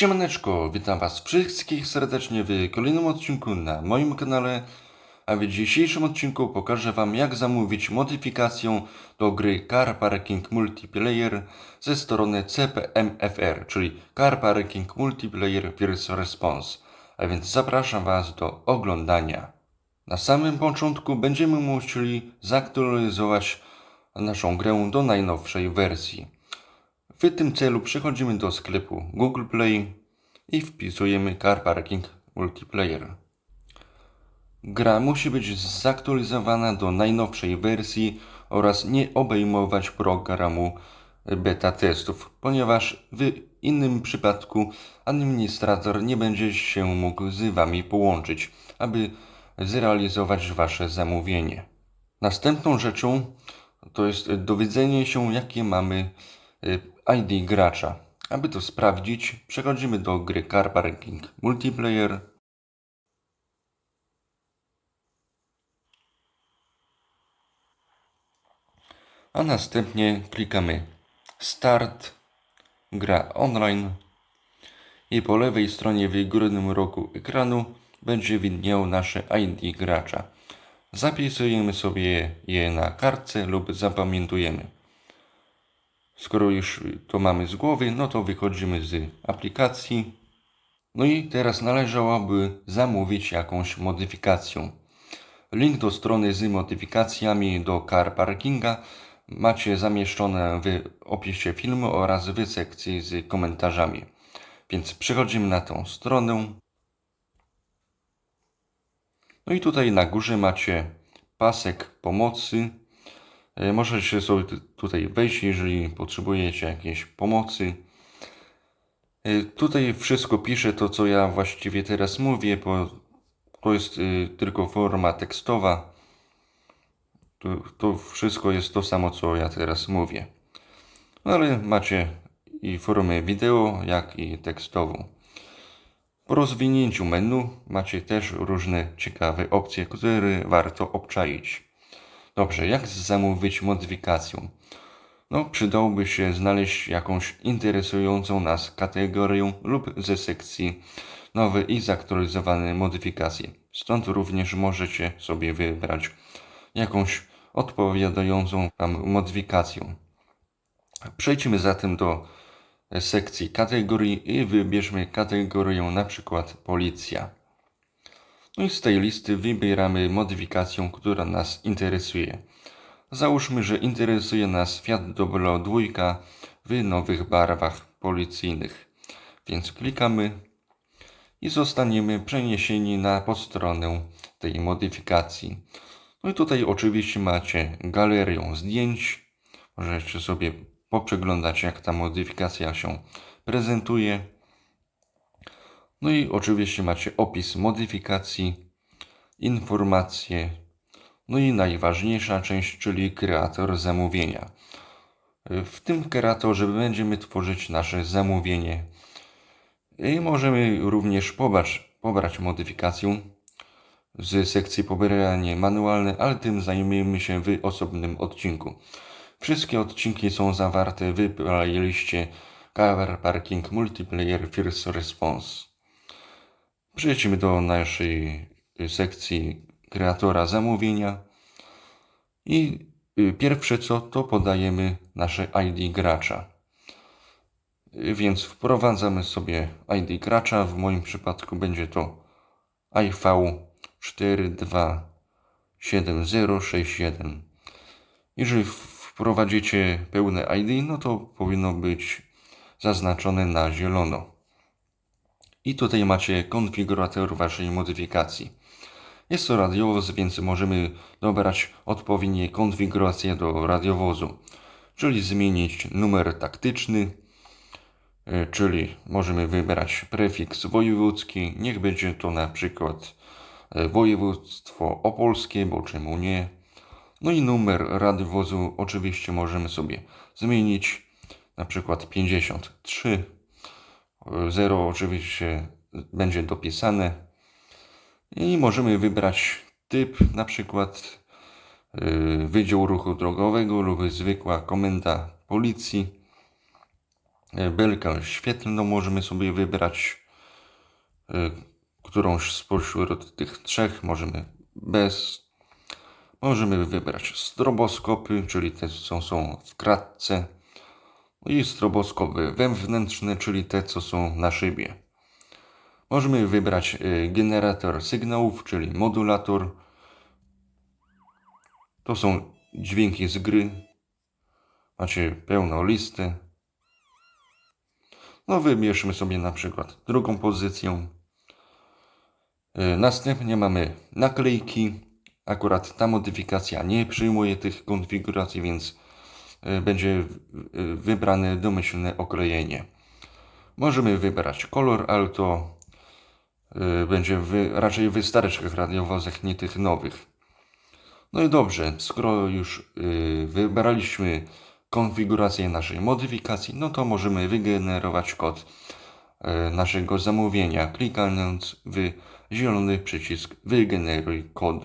Siemaneczko, witam was wszystkich serdecznie w kolejnym odcinku na moim kanale, a w dzisiejszym odcinku pokażę wam jak zamówić modyfikację do gry Car Parking Multiplayer ze strony CPMFR, czyli Car Parking Multiplayer First Response, a więc zapraszam was do oglądania. Na samym początku będziemy musieli zaktualizować naszą grę do najnowszej wersji. W tym celu przechodzimy do sklepu Google Play i wpisujemy Car Parking Multiplayer. Gra musi być zaktualizowana do najnowszej wersji oraz nie obejmować programu beta testów, ponieważ w innym przypadku administrator nie będzie się mógł z Wami połączyć, aby zrealizować Wasze zamówienie. Następną rzeczą to jest dowiedzenie się, jakie mamy ID gracza. Aby to sprawdzić, przechodzimy do gry Car Parking Multiplayer. A następnie klikamy Start, gra online i po lewej stronie w górnym rogu ekranu będzie widniało nasze ID gracza. Zapisujemy sobie je na kartce lub zapamiętujemy. Skoro już to mamy z głowy, no to wychodzimy z aplikacji. No i teraz należałoby zamówić jakąś modyfikację. Link do strony z modyfikacjami do car parkinga macie zamieszczone w opisie filmu oraz w sekcji z komentarzami. Więc przechodzimy na tą stronę. No i tutaj na górze macie pasek pomocy możecie sobie tutaj wejść, jeżeli potrzebujecie jakiejś pomocy. E, tutaj wszystko piszę to, co ja właściwie teraz mówię, bo to jest e, tylko forma tekstowa. To, to wszystko jest to samo, co ja teraz mówię. No ale macie i formę wideo, jak i tekstową. Po rozwinięciu menu macie też różne ciekawe opcje, które warto obczaić. Dobrze, jak zamówić modyfikację? No, przydałoby się znaleźć jakąś interesującą nas kategorię lub ze sekcji nowe i zaktualizowane modyfikacje. Stąd również możecie sobie wybrać jakąś odpowiadającą Wam modyfikację. Przejdźmy zatem do sekcji kategorii i wybierzmy kategorię na przykład policja. No i z tej listy wybieramy modyfikację, która nas interesuje. Załóżmy, że interesuje nas Fiat Doblo 2 w nowych barwach policyjnych. Więc klikamy i zostaniemy przeniesieni na podstronę tej modyfikacji. No i tutaj oczywiście macie galerię zdjęć. Możecie sobie poprzeglądać jak ta modyfikacja się prezentuje. No i oczywiście macie opis modyfikacji, informacje, no i najważniejsza część, czyli kreator zamówienia. W tym kreatorze będziemy tworzyć nasze zamówienie i możemy również pobrać, pobrać modyfikację z sekcji pobieranie manualne, ale tym zajmiemy się w osobnym odcinku. Wszystkie odcinki są zawarte w playliście Cover Parking Multiplayer First Response. Przejdźmy do naszej sekcji kreatora zamówienia i y, pierwsze co to podajemy nasze ID gracza. Więc wprowadzamy sobie ID gracza. W moim przypadku będzie to IV427061. Jeżeli wprowadzicie pełne ID, no to powinno być zaznaczone na zielono. I tutaj macie konfigurator waszej modyfikacji. Jest to radiowóz, więc możemy dobrać odpowiednie konfiguracje do radiowozu, czyli zmienić numer taktyczny, e, czyli możemy wybrać prefiks wojewódzki, niech będzie to na przykład e, województwo opolskie, bo czemu nie. No i numer radiowozu oczywiście możemy sobie zmienić, na przykład 53 0 oczywiście będzie dopisane i możemy wybrać typ, na przykład y, Wydział Ruchu Drogowego lub zwykła komenda policji. e, belkę świetlną możemy sobie wybrać e, którąś spośród tych trzech, możemy bez. Możemy wybrać stroboskopy, czyli te, co są w kratce, i stroboskopy wewnętrzne, czyli te, co są na szybie. Możemy wybrać e, generator sygnałów, czyli modulator. To są dźwięki z gry. Macie pełną listę. No wybierzmy sobie na przykład drugą pozycję. E, Następnie mamy naklejki. Akurat ta modyfikacja nie przyjmuje tych konfiguracji, więc będzie w- e, wybrane domyślne oklejenie. Możemy wybrać kolor, ale to e, będzie wy, raczej w starszych radiowozach, nie tych nowych. No i dobrze, skoro już y, wybraliśmy konfigurację naszej modyfikacji, no to możemy wygenerować kod y, naszego zamówienia, klikając w zielony przycisk Wygeneruj kod.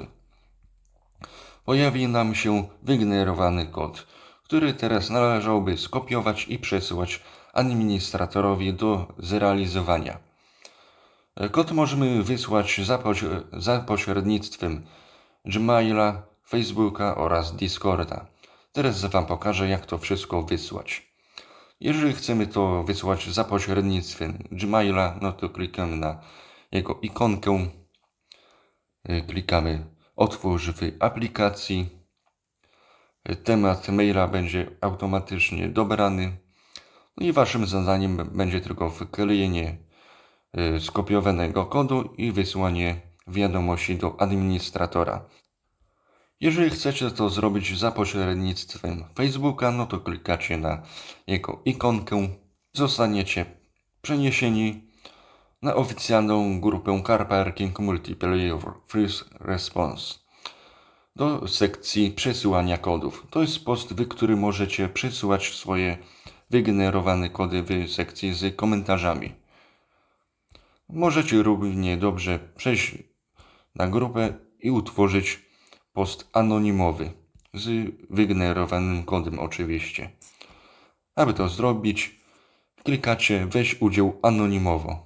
Pojawi nam się wygenerowany kod, który teraz należałoby skopiować i przesyłać administratorowi do zrealizowania. Kod możemy wysłać za, poś- za pośrednictwem Gmaila, Facebooka oraz Discorda. Teraz Wam pokażę, jak to wszystko wysłać. Jeżeli chcemy to wysłać za pośrednictwem Gmaila, no to klikamy na jego ikonkę, klikamy Otwórz w aplikacji. Temat maila będzie automatycznie dobrany. No i Waszym zadaniem będzie tylko wklejenie skopiowanego kodu i wysłanie wiadomości do administratora. Jeżeli chcecie to zrobić za pośrednictwem Facebooka, no to klikacie na jego ikonkę. Zostaniecie przeniesieni na oficjalną grupę Car Parking Multiplayer First Response do sekcji przesyłania kodów. To jest post, w którym możecie przesyłać swoje wygenerowane kody w sekcji z komentarzami. Możecie równie dobrze przejść na grupę i utworzyć post anonimowy z wygenerowanym kodem oczywiście. Aby to zrobić, klikacie weź udział anonimowo.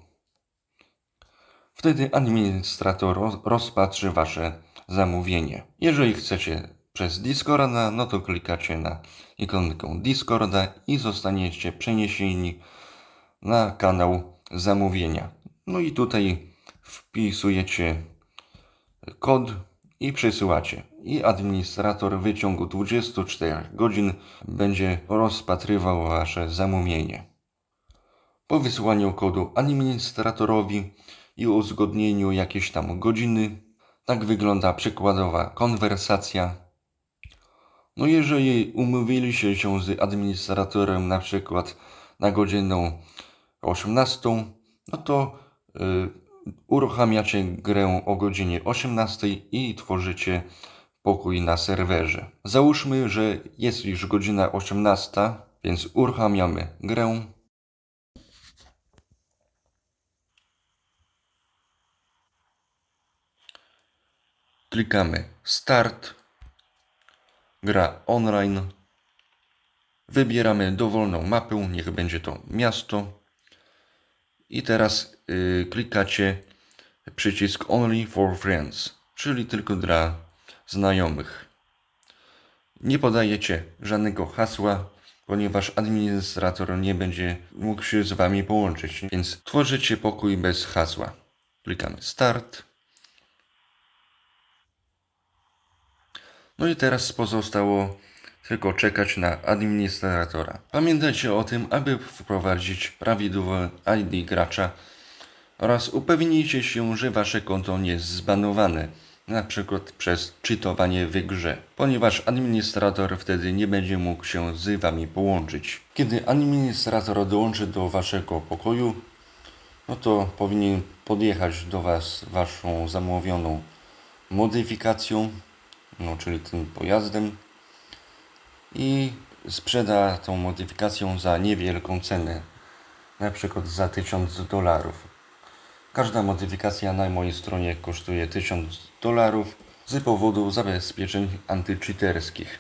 Wtedy administrator roz- rozpatrzy Wasze zamówienie. Jeżeli chcecie przez Discorda, no to klikacie na ikonkę Discorda i zostaniecie przeniesieni na kanał zamówienia. No i tutaj wpisujecie kod i przesyłacie. I administrator w ciągu 24 godzin będzie rozpatrywał Wasze zamówienie. Po wysłaniu kodu administratorowi i uzgodnieniu jakiejś tam godziny, tak wygląda przykładowa konwersacja. No jeżeli umówiliście się z administratorem na przykład na godzinę 18, no to y, uruchamiacie grę o godzinie 18 i tworzycie pokój na serwerze. Załóżmy, że jest już godzina 18, więc uruchamiamy grę. Klikamy Start. Gra online. Wybieramy dowolną mapę, niech będzie to miasto. I teraz y, klikacie przycisk Only for Friends, czyli tylko dla znajomych. Nie podajecie żadnego hasła, ponieważ administrator nie będzie mógł się z Wami połączyć, więc tworzycie pokój bez hasła. Klikamy Start. No i teraz pozostało tylko czekać na administratora. Pamiętajcie o tym, aby wprowadzić prawidłowe ID gracza oraz upewnijcie się, że wasze konto nie jest zbanowane, przykład przez czytowanie w grze, ponieważ administrator wtedy nie będzie mógł się z wami połączyć. Kiedy administrator dołączy do waszego pokoju, no to powinien podjechać do was waszą zamówioną modyfikacją, no czyli tym pojazdem i sprzeda tą modyfikację za niewielką cenę, na przykład za 1000 dolarów. Każda modyfikacja na mojej stronie kosztuje 1000 dolarów z powodu zabezpieczeń antycheaterskich.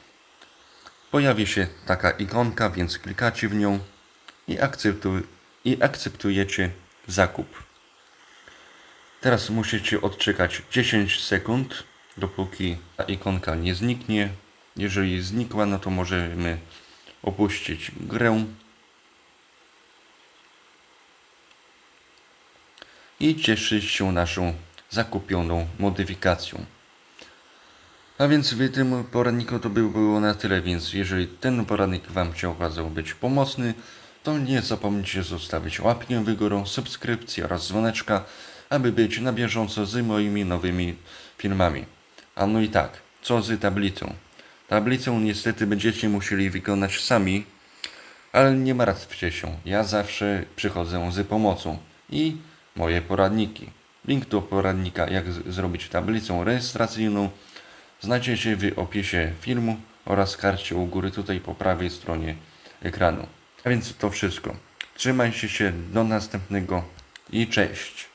Pojawi się taka ikonka, więc klikacie w nią i, akceptuj, i akceptujecie zakup. Teraz musicie odczekać 10 sekund, dopóki ta ikonka nie zniknie. Jeżeli znikła, no to możemy opuścić grę i cieszyć się naszą zakupioną modyfikacją. A więc w tym poradniku to by było na tyle, więc jeżeli ten poradnik Wam się okazał być pomocny, to nie zapomnijcie zostawić łapkę w górę, subskrypcji oraz dzwoneczka, aby być na bieżąco z moimi nowymi filmami. A no i tak, co z tablicą? Tablicę niestety będziecie musieli wykonać sami, ale nie martwcie się, ja zawsze przychodzę z pomocą i moje poradniki. Link do poradnika, jak zrobić tablicę rejestracyjną, znajdziecie w opisie filmu oraz karcie u góry tutaj po prawej stronie ekranu. A więc to wszystko. Trzymajcie się, do następnego i cześć.